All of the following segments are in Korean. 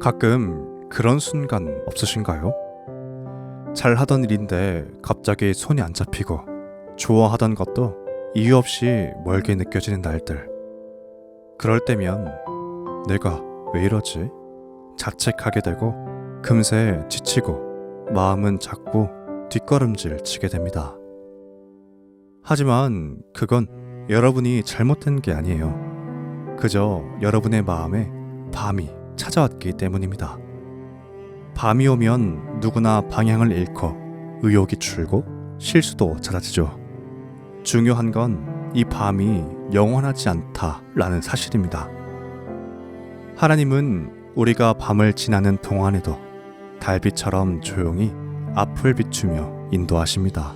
가끔 그런 순간 없으신가요? 잘 하던 일인데 갑자기 손이 안 잡히고 좋아하던 것도 이유 없이 멀게 느껴지는 날들. 그럴 때면 내가 왜 이러지? 자책하게 되고 금세 지치고 마음은 자꾸 뒷걸음질 치게 됩니다. 하지만 그건 여러분이 잘못된 게 아니에요. 그저 여러분의 마음에 밤이 찾아왔기 때문입니다. 밤이 오면 누구나 방향을 잃고 의욕이 줄고 실수도 잦아지죠. 중요한 건 이 밤이 영원하지 않다라는 사실입니다. 하나님은 우리가 밤을 지나는 동안에도 달빛처럼 조용히 앞을 비추며 인도하십니다.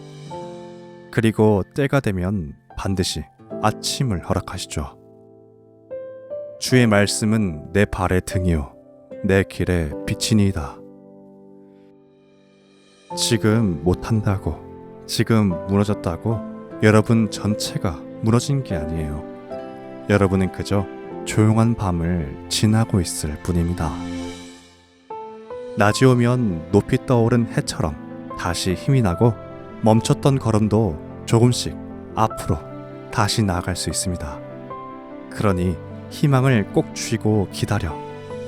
그리고 때가 되면 반드시 아침을 허락하시죠. 주의 말씀은 내 발의 등이요 내 길의 빛이니이다. 지금 못한다고, 지금 무너졌다고 여러분 전체가 무너진 게 아니에요. 여러분은 그저 조용한 밤을 지나고 있을 뿐입니다. 낮이 오면 높이 떠오른 해처럼 다시 힘이 나고 멈췄던 걸음도 조금씩 앞으로 다시 나아갈 수 있습니다. 그러니 희망을 꼭 쥐고 기다려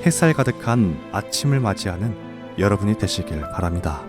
햇살 가득한 아침을 맞이하는 여러분이 되시길 바랍니다.